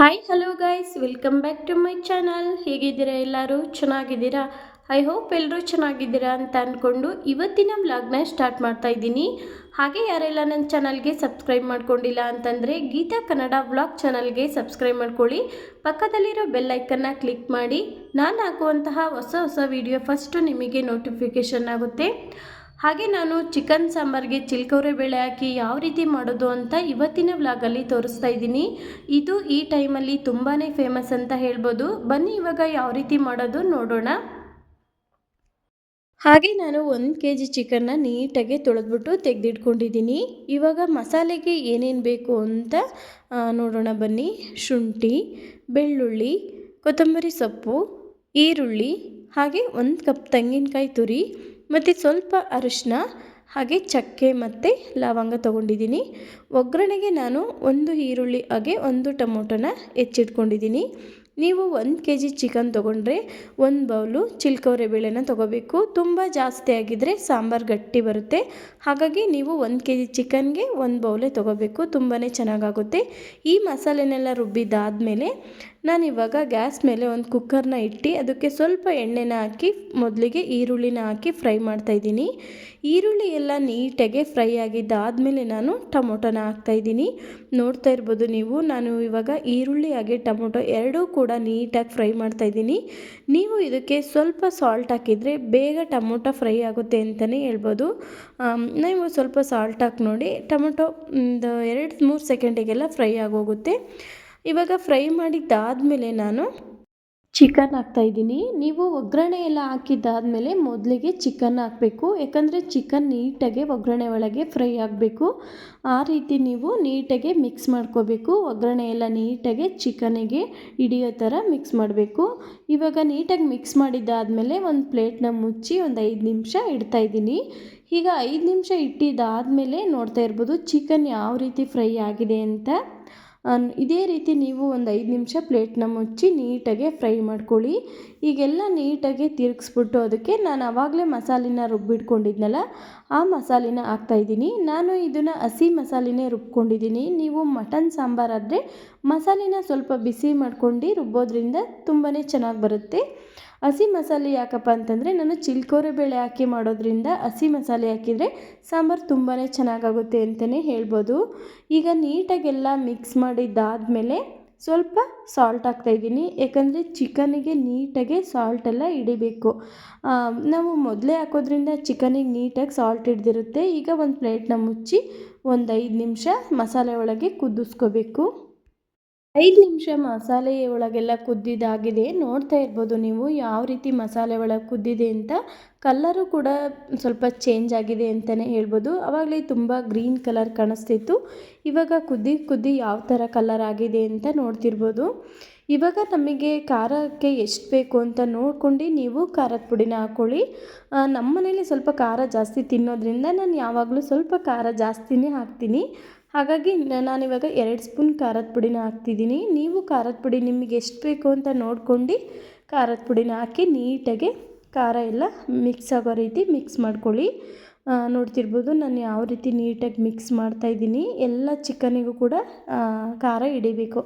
Hi hello guys welcome back to my channel ಹೇಗಿದ್ದೀರಾ ಎಲ್ಲರೂ? ಚೆನ್ನಾಗಿದ್ದೀರಾ? ಐ ಹೋಪ್ ಎಲ್ಲರೂ ಚೆನ್ನಾಗಿದ್ದೀರಾ ಅಂತ ಅಂದ್ಕೊಂಡು ಇವತ್ತಿನ ವ್ಲಾಗ್ನ ಸ್ಟಾರ್ಟ್ ಮಾಡ್ತಾ ಇದ್ದೀನಿ. ಹಾಗೆ ಯಾರೆಲ್ಲ ನನ್ನ ಚಾನಲ್ಗೆ ಸಬ್ಸ್ಕ್ರೈಬ್ ಮಾಡ್ಕೊಂಡಿಲ್ಲ ಅಂತಂದರೆ ಗೀತಾ ಕನ್ನಡ ವ್ಲಾಗ್ ಚಾನಲ್ಗೆ ಸಬ್ಸ್ಕ್ರೈಬ್ ಮಾಡ್ಕೊಳ್ಳಿ. ಪಕ್ಕದಲ್ಲಿರೋ ಬೆಲ್ ಐಕನ್ನು ಕ್ಲಿಕ್ ಮಾಡಿ. ನಾನು ಹಾಕುವಂತಹ ಹೊಸ ಹೊಸ ವಿಡಿಯೋ ಫಸ್ಟು ನಿಮಗೆ ನೋಟಿಫಿಕೇಷನ್ ಆಗುತ್ತೆ. ಹಾಗೆ ನಾನು ಚಿಕನ್ ಸಾಂಬಾರಿಗೆ ಚಿಲ್ಕೌರೆ ಬೇಳೆ ಹಾಕಿ ಯಾವ ರೀತಿ ಮಾಡೋದು ಅಂತ ಇವತ್ತಿನ ವ್ಲಾಗಲ್ಲಿ ತೋರಿಸ್ತಾ ಇದ್ದೀನಿ. ಇದು ಈ ಟೈಮಲ್ಲಿ ತುಂಬಾ ಫೇಮಸ್ ಅಂತ ಹೇಳ್ಬೋದು. ಬನ್ನಿ ಇವಾಗ ಯಾವ ರೀತಿ ಮಾಡೋದು ನೋಡೋಣ. ಹಾಗೆ ನಾನು ಒಂದು ಕೆ ಜಿ ಚಿಕನ್ನ ನೀಟಾಗಿ ತೊಳೆದ್ಬಿಟ್ಟು ತೆಗೆದಿಟ್ಕೊಂಡಿದ್ದೀನಿ. ಇವಾಗ ಮಸಾಲೆಗೆ ಏನೇನು ಬೇಕು ಅಂತ ನೋಡೋಣ ಬನ್ನಿ. ಶುಂಠಿ, ಬೆಳ್ಳುಳ್ಳಿ, ಕೊತ್ತಂಬರಿ ಸೊಪ್ಪು, ಈರುಳ್ಳಿ, ಹಾಗೆ ಒಂದು ಕಪ್ ತೆಂಗಿನಕಾಯಿ ತುರಿ ಮತ್ತು ಸ್ವಲ್ಪ ಅರಿಶಿನ, ಹಾಗೆ ಚಕ್ಕೆ ಮತ್ತು ಲವಂಗ ತೊಗೊಂಡಿದ್ದೀನಿ. ಒಗ್ಗರಣೆಗೆ ನಾನು ಒಂದು ಈರುಳ್ಳಿ, ಹಾಗೆ ಒಂದು ಟೊಮೊಟೊನ ಹೆಚ್ಚಿಟ್ಕೊಂಡಿದ್ದೀನಿ. ನೀವು ಒಂದು ಕೆ ಜಿ ಚಿಕನ್ ತೊಗೊಂಡ್ರೆ ಒಂದು ಬೌಲು ಚಿಲ್ಕೌರೆ ಬೇಳೆನ ತೊಗೋಬೇಕು. ತುಂಬ ಜಾಸ್ತಿ ಆಗಿದ್ದರೆ ಸಾಂಬಾರು ಗಟ್ಟಿ ಬರುತ್ತೆ. ಹಾಗಾಗಿ ನೀವು ಒಂದು ಕೆ ಜಿ ಚಿಕನ್ಗೆ ಒಂದು ಬೌಲೇ ತೊಗೋಬೇಕು. ತುಂಬಾ ಚೆನ್ನಾಗಾಗುತ್ತೆ. ಈ ಮಸಾಲೆನೆಲ್ಲ ರುಬ್ಬಿದ್ದಾದಮೇಲೆ ನಾನಿವಾಗ ಗ್ಯಾಸ್ ಮೇಲೆ ಒಂದು ಕುಕ್ಕರ್ನ ಇಟ್ಟು ಅದಕ್ಕೆ ಸ್ವಲ್ಪ ಎಣ್ಣೆನ ಹಾಕಿ, ಮೊದಲಿಗೆ ಈರುಳ್ಳಿನ ಹಾಕಿ ಫ್ರೈ ಮಾಡ್ತಾಯಿದ್ದೀನಿ ಈರುಳ್ಳಿ ಎಲ್ಲ ನೀಟಾಗೆ ಫ್ರೈ ಆಗಿದ್ದಾದಮೇಲೆ ನಾನು ಟೊಮೊಟೊನ ಹಾಕ್ತಾಯಿದ್ದೀನಿ ನೋಡ್ತಾ ಇರ್ಬೋದು ನೀವು, ನಾನು ಇವಾಗ ಈರುಳ್ಳಿ ಹಾಗೆ ಟೊಮೊಟೊ ಎರಡೂ ಕೂಡ ನೀಟಾಗಿ ಫ್ರೈ ಮಾಡ್ತಾಯಿದ್ದೀನಿ ನೀವು ಇದಕ್ಕೆ ಸ್ವಲ್ಪ ಸಾಲ್ಟ್ ಹಾಕಿದರೆ ಬೇಗ ಟೊಮೊಟೊ ಫ್ರೈ ಆಗುತ್ತೆ ಅಂತಲೇ ಹೇಳ್ಬೋದು. ನೀವು ಸ್ವಲ್ಪ ಸಾಲ್ಟ್ ಹಾಕಿ ನೋಡಿ, ಟೊಮೊಟೊ ಒಂದು ಎರಡು ಮೂರು ಸೆಕೆಂಡಿಗೆಲ್ಲ ಫ್ರೈ ಆಗೋಗುತ್ತೆ. ಇವಾಗ ಫ್ರೈ ಮಾಡಿದ್ದಾದಮೇಲೆ ನಾನು ಚಿಕನ್ ಹಾಕ್ತಾಯಿದ್ದೀನಿ ನೀವು ಒಗ್ಗರಣೆ ಎಲ್ಲ ಹಾಕಿದ್ದಾದಮೇಲೆ ಮೊದಲಿಗೆ ಚಿಕನ್ ಹಾಕಬೇಕು. ಯಾಕಂದರೆ ಚಿಕನ್ ನೀಟಾಗಿ ಒಗ್ಗರಣೆ ಒಳಗೆ ಫ್ರೈ ಆಗಬೇಕು. ಆ ರೀತಿ ನೀವು ನೀಟಾಗಿ ಮಿಕ್ಸ್ ಮಾಡ್ಕೋಬೇಕು. ಒಗ್ಗರಣೆ ಎಲ್ಲ ನೀಟಾಗಿ ಚಿಕನಿಗೆ ಹಿಡಿಯೋ ಥರ ಮಿಕ್ಸ್ ಮಾಡಬೇಕು. ಇವಾಗ ನೀಟಾಗಿ ಮಿಕ್ಸ್ ಮಾಡಿದ್ದಾದಮೇಲೆ ಒಂದು ಪ್ಲೇಟ್ನ ಮುಚ್ಚಿ ಒಂದು ಐದು ನಿಮಿಷ ಇಡ್ತಾಯಿದ್ದೀನಿ ಈಗ ಐದು ನಿಮಿಷ ಇಟ್ಟಿದ್ದಾದಮೇಲೆ ನೋಡ್ತಾ ಇರ್ಬೋದು ಚಿಕನ್ ಯಾವ ರೀತಿ ಫ್ರೈ ಆಗಿದೆ ಅಂತ. ಇದೇ ರೀತಿ ನೀವು ಒಂದು ಐದು ನಿಮಿಷ ಪ್ಲೇಟ್ನ ಮುಚ್ಚಿ ನೀಟಾಗಿ ಫ್ರೈ ಮಾಡ್ಕೊಳ್ಳಿ. ಈಗೆಲ್ಲ ನೀಟಾಗಿ ತಿರುಗಿಸ್ಬಿಟ್ಟು ಅದಕ್ಕೆ ನಾನು ಆವಾಗಲೇ ಮಸಾಲಿನ ರುಬ್ಬಿಟ್ಕೊಂಡಿದ್ನಲ್ಲ, ಆ ಮಸಾಲಿನ ಹಾಕ್ತಾಯಿದ್ದೀನಿ ನಾನು ಇದನ್ನು ಹಸಿ ಮಸಾಲಿನೇ ರುಬ್ಕೊಂಡಿದ್ದೀನಿ. ನೀವು ಮಟನ್ ಸಾಂಬಾರಾದರೆ ಮಸಾಲಿನ ಸ್ವಲ್ಪ ಬಿಸಿ ಮಾಡ್ಕೊಂಡು ರುಬ್ಬೋದ್ರಿಂದ ತುಂಬಾ ಚೆನ್ನಾಗಿ ಬರುತ್ತೆ. ಹಸಿ ಮಸಾಲೆ ಯಾಕಪ್ಪ ಅಂತಂದರೆ ನಾನು ಚಿಲ್ಕೋರೆ ಬೇಳೆ ಹಾಕಿ ಮಾಡೋದ್ರಿಂದ ಹಸಿ ಮಸಾಲೆ ಹಾಕಿದರೆ ಸಾಂಬಾರು ತುಂಬಾ ಚೆನ್ನಾಗಾಗುತ್ತೆ ಅಂತಲೇ ಹೇಳ್ಬೋದು. ಈಗ ನೀಟಾಗೆಲ್ಲ ಮಿಕ್ಸ್ ಮಾಡಿದ್ದಾದಮೇಲೆ ಸ್ವಲ್ಪ ಸಾಲ್ಟ್ ಹಾಕ್ತಾಯಿದ್ದೀನಿ ಯಾಕಂದರೆ ಚಿಕನಿಗೆ ನೀಟಾಗಿ ಸಾಲ್ಟೆಲ್ಲ ಹಿಡಿಬೇಕು. ನಾವು ಮೊದಲೇ ಹಾಕೋದ್ರಿಂದ ಚಿಕನಿಗೆ ನೀಟಾಗಿ ಸಾಲ್ಟ್ ಹಿಡ್ದಿರುತ್ತೆ. ಈಗ ಒಂದು ಪ್ಲೇಟ್ನ ಮುಚ್ಚಿ ಒಂದು ಐದು ನಿಮಿಷ ಮಸಾಲೆ ಒಳಗೆ ಕುದಿಸ್ಕೋಬೇಕು. ಐದು ನಿಮಿಷ ಮಸಾಲೆ ಒಳಗೆಲ್ಲ ಕುದ್ದಿದ್ದಾಗಿದೆ ನೋಡ್ತಾ ಇರ್ಬೋದು ನೀವು ಯಾವ ರೀತಿ ಮಸಾಲೆ ಒಳಗೆ ಕುದ್ದಿದೆ ಅಂತ. ಕಲ್ಲರು ಕೂಡ ಸ್ವಲ್ಪ ಚೇಂಜ್ ಆಗಿದೆ ಅಂತಲೇ ಹೇಳ್ಬೋದು. ಆವಾಗಲೇ ತುಂಬ ಗ್ರೀನ್ ಕಲರ್ ಕಾಣಿಸ್ತಿತ್ತು. ಇವಾಗ ಕುದ್ದಿ ಕುದ್ದಿ ಯಾವ ಥರ ಕಲರ್ ಆಗಿದೆ ಅಂತ ನೋಡ್ತಿರ್ಬೋದು. ಇವಾಗ ನಮಗೆ ಖಾರಕ್ಕೆ ಎಷ್ಟು ಬೇಕು ಅಂತ ನೋಡ್ಕೊಂಡು ನೀವು ಖಾರದ ಪುಡಿನ ಹಾಕ್ಕೊಳ್ಳಿ ನಮ್ಮ ಮನೇಲಿ ಸ್ವಲ್ಪ ಖಾರ ಜಾಸ್ತಿ ತಿನ್ನೋದ್ರಿಂದ ನಾನು ಯಾವಾಗಲೂ ಸ್ವಲ್ಪ ಖಾರ ಜಾಸ್ತಿನೇ ಹಾಕ್ತೀನಿ. ಹಾಗಾಗಿ ನಾನಿವಾಗ ಎರಡು ಸ್ಪೂನ್ ಖಾರದ ಪುಡಿನ ಹಾಕ್ತಿದ್ದೀನಿ. ನೀವು ಖಾರದ ಪುಡಿ ನಿಮಗೆ ಎಷ್ಟು ಬೇಕು ಅಂತ ನೋಡ್ಕೊಂಡು ಖಾರದ ಪುಡಿನ ಹಾಕಿ ನೀಟಾಗಿ ಖಾರ ಎಲ್ಲ ಮಿಕ್ಸ್ ಆಗೋ ರೀತಿ ಮಿಕ್ಸ್ ಮಾಡ್ಕೊಳ್ಳಿ. ನೋಡ್ತಿರ್ಬೋದು ನಾನು ಯಾವ ರೀತಿ ನೀಟಾಗಿ ಮಿಕ್ಸ್ ಮಾಡ್ತಾಯಿದ್ದೀನಿ ಎಲ್ಲ ಚಿಕನಿಗೂ ಕೂಡ ಖಾರ ಹಿಡಿಬೇಕು.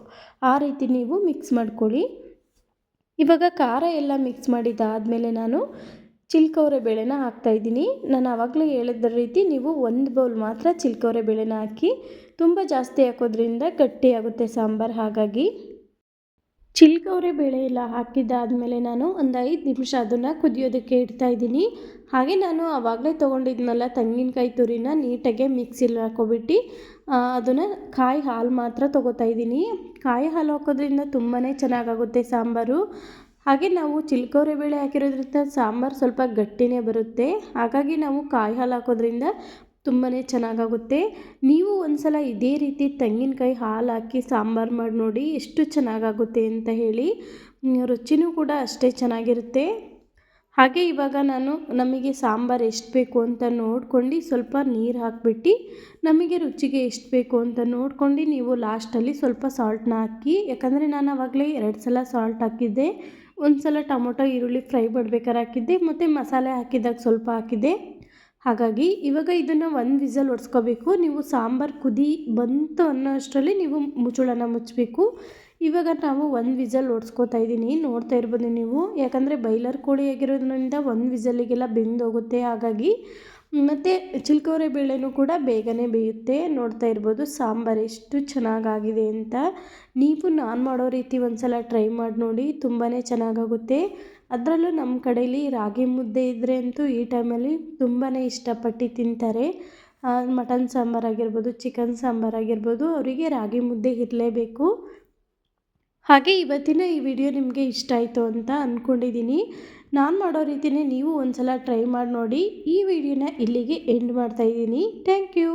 ಆ ರೀತಿ ನೀವು ಮಿಕ್ಸ್ ಮಾಡ್ಕೊಳ್ಳಿ. ಇವಾಗ ಖಾರ ಎಲ್ಲ ಮಿಕ್ಸ್ ಮಾಡಿದ್ದಾದಮೇಲೆ ನಾನು ಚಿಲ್ಕೌರೆ ಬೇಳೆನ ಹಾಕ್ತಾಯಿದ್ದೀನಿ ನಾನು ಆವಾಗಲೇ ಹೇಳಿದ ರೀತಿ ನೀವು ಒಂದು ಬೌಲ್ ಮಾತ್ರ ಚಿಲ್ಕೌರೆ ಬೇಳೆನ ಹಾಕಿ, ತುಂಬ ಜಾಸ್ತಿ ಹಾಕೋದ್ರಿಂದ ಗಟ್ಟಿಯಾಗುತ್ತೆ ಸಾಂಬಾರು. ಹಾಗಾಗಿ ಚಿಲ್ಕೌರೆ ಬೇಳೆ ಎಲ್ಲ ಹಾಕಿದ್ದಾದಮೇಲೆ ನಾನು ಒಂದು ಐದು ನಿಮಿಷ ಅದನ್ನು ಕುದಿಯೋದಕ್ಕೆ ಇಡ್ತಾ ಇದ್ದೀನಿ. ಹಾಗೆ ನಾನು ಆವಾಗಲೇ ತೊಗೊಂಡಿದ್ನಲ್ಲ ತೆಂಗಿನಕಾಯಿ ತುರಿನ ನೀಟಾಗಿ ಮಿಕ್ಸಿಲಿ ಹಾಕೊಬಿಟ್ಟು ಅದನ್ನು ಕಾಯಿ ಹಾಲು ಮಾತ್ರ ತೊಗೋತಾ ಇದ್ದೀನಿ. ಕಾಯಿ ಹಾಲು ಹಾಕೋದ್ರಿಂದ ತುಂಬಾ ಚೆನ್ನಾಗಾಗುತ್ತೆ ಸಾಂಬಾರು. ಹಾಗೆ ನಾವು ಚಿಲ್ಕೋರೆ ಬೇಳೆ ಹಾಕಿರೋದ್ರಿಂದ ಸಾಂಬಾರು ಸ್ವಲ್ಪ ಗಟ್ಟಿನೇ ಬರುತ್ತೆ. ಹಾಗಾಗಿ ನಾವು ಕಾಯಿ ಹಾಲು ಹಾಕೋದ್ರಿಂದ ತುಂಬಾ ಚೆನ್ನಾಗಾಗುತ್ತೆ. ನೀವು ಒಂದ್ಸಲ ಇದೇ ರೀತಿ ತೆಂಗಿನಕಾಯಿ ಹಾಲು ಹಾಕಿ ಸಾಂಬಾರು ಮಾಡಿ ನೋಡಿ ಎಷ್ಟು ಚೆನ್ನಾಗಾಗುತ್ತೆ ಅಂತ ಹೇಳಿ. ರುಚಿನೂ ಕೂಡ ಅಷ್ಟೇ ಚೆನ್ನಾಗಿರುತ್ತೆ. ಹಾಗೆ ಇವಾಗ ನಾನು ನಮಗೆ ಸಾಂಬಾರು ಎಷ್ಟು ಬೇಕು ಅಂತ ನೋಡ್ಕೊಂಡು ಸ್ವಲ್ಪ ನೀರು ಹಾಕಿಬಿಟ್ಟು ನಮಗೆ ರುಚಿಗೆ ಎಷ್ಟು ಬೇಕು ಅಂತ ನೋಡ್ಕೊಂಡು ನೀವು ಲಾಸ್ಟಲ್ಲಿ ಸ್ವಲ್ಪ ಸಾಲ್ಟ್ನ ಹಾಕಿ, ಯಾಕಂದರೆ ನಾನು ಆವಾಗಲೇ ಎರಡು ಸಲ ಸಾಲ್ಟ್ ಹಾಕಿದ್ದೆ. ಒಂದು ಸಲ ಟೊಮೊಟೊ, ಈರುಳ್ಳಿ ಫ್ರೈ ಮಾಡ್ಬೇಕಾದ್ರೆ ಹಾಕಿದ್ದೆ, ಮತ್ತು ಮಸಾಲೆ ಹಾಕಿದಾಗ ಸ್ವಲ್ಪ ಹಾಕಿದ್ದೆ. ಹಾಗಾಗಿ ಇವಾಗ ಇದನ್ನು ಒಂದು ವಿಸಲ್ ಒಡ್ಸ್ಕೋಬೇಕು. ನೀವು ಸಾಂಬಾರು ಕುದಿ ಬಂತು ಅನ್ನೋ ಅಷ್ಟರಲ್ಲಿ ನೀವು ಮುಚ್ಚಳನ ಮುಚ್ಚಬೇಕು. ಇವಾಗ ನಾವು ಒಂದು ವಿಸಲ್ ಓಡಿಸ್ಕೊತಾ ಇದ್ದೀನಿ. ನೋಡ್ತಾ ಇರ್ಬೋದು ನೀವು. ಯಾಕಂದರೆ ಬೈಲರ್ ಕೋಳಿ ಆಗಿರೋದ್ರಿಂದ ಒಂದು ವಿಸಲಿಗೆಲ್ಲ ಬೆಂದೋಗುತ್ತೆ. ಹಾಗಾಗಿ ಮತ್ತು ಚಿಲ್ಕೋರೆ ಬೇಳೆನೂ ಕೂಡ ಬೇಗನೆ ಬೇಯುತ್ತೆ. ನೋಡ್ತಾ ಇರ್ಬೋದು ಸಾಂಬಾರು ಎಷ್ಟು ಚೆನ್ನಾಗಾಗಿದೆ ಅಂತ. ನೀವು ನಾನು ಮಾಡೋ ರೀತಿ ಒಂದು ಸಲ ಟ್ರೈ ಮಾಡಿ ನೋಡಿ ತುಂಬಾ ಚೆನ್ನಾಗಾಗುತ್ತೆ. ಅದರಲ್ಲೂ ನಮ್ಮ ಕಡೆಯಲ್ಲಿ ರಾಗಿ ಮುದ್ದೆ ಇದ್ದರೆ ಅಂತೂ ಈ ಟೈಮಲ್ಲಿ ತುಂಬಾ ಇಷ್ಟಪಟ್ಟು ತಿಂತಾರೆ. ಮಟನ್ ಸಾಂಬಾರು ಆಗಿರ್ಬೋದು, ಚಿಕನ್ ಸಾಂಬಾರು ಆಗಿರ್ಬೋದು, ಅವರಿಗೆ ರಾಗಿ ಮುದ್ದೆ ಇರಲೇಬೇಕು. ಹಾಗೆ ಇವತ್ತಿನ ಈ ವಿಡಿಯೋ ನಿಮಗೆ ಇಷ್ಟ ಆಯಿತು ಅಂತ ಅಂದ್ಕೊಂಡಿದ್ದೀನಿ ನಾನು ಮಾಡೋ ರೀತಿಯೇ ನೀವು ಒಂದ್ಸಲ ಟ್ರೈ ಮಾಡಿ ನೋಡಿ ಈ ವಿಡಿಯೋನ ಇಲ್ಲಿಗೆ ಎಂಡ್ ಮಾಡ್ತಾ ಇದ್ದೀನಿ. Thank you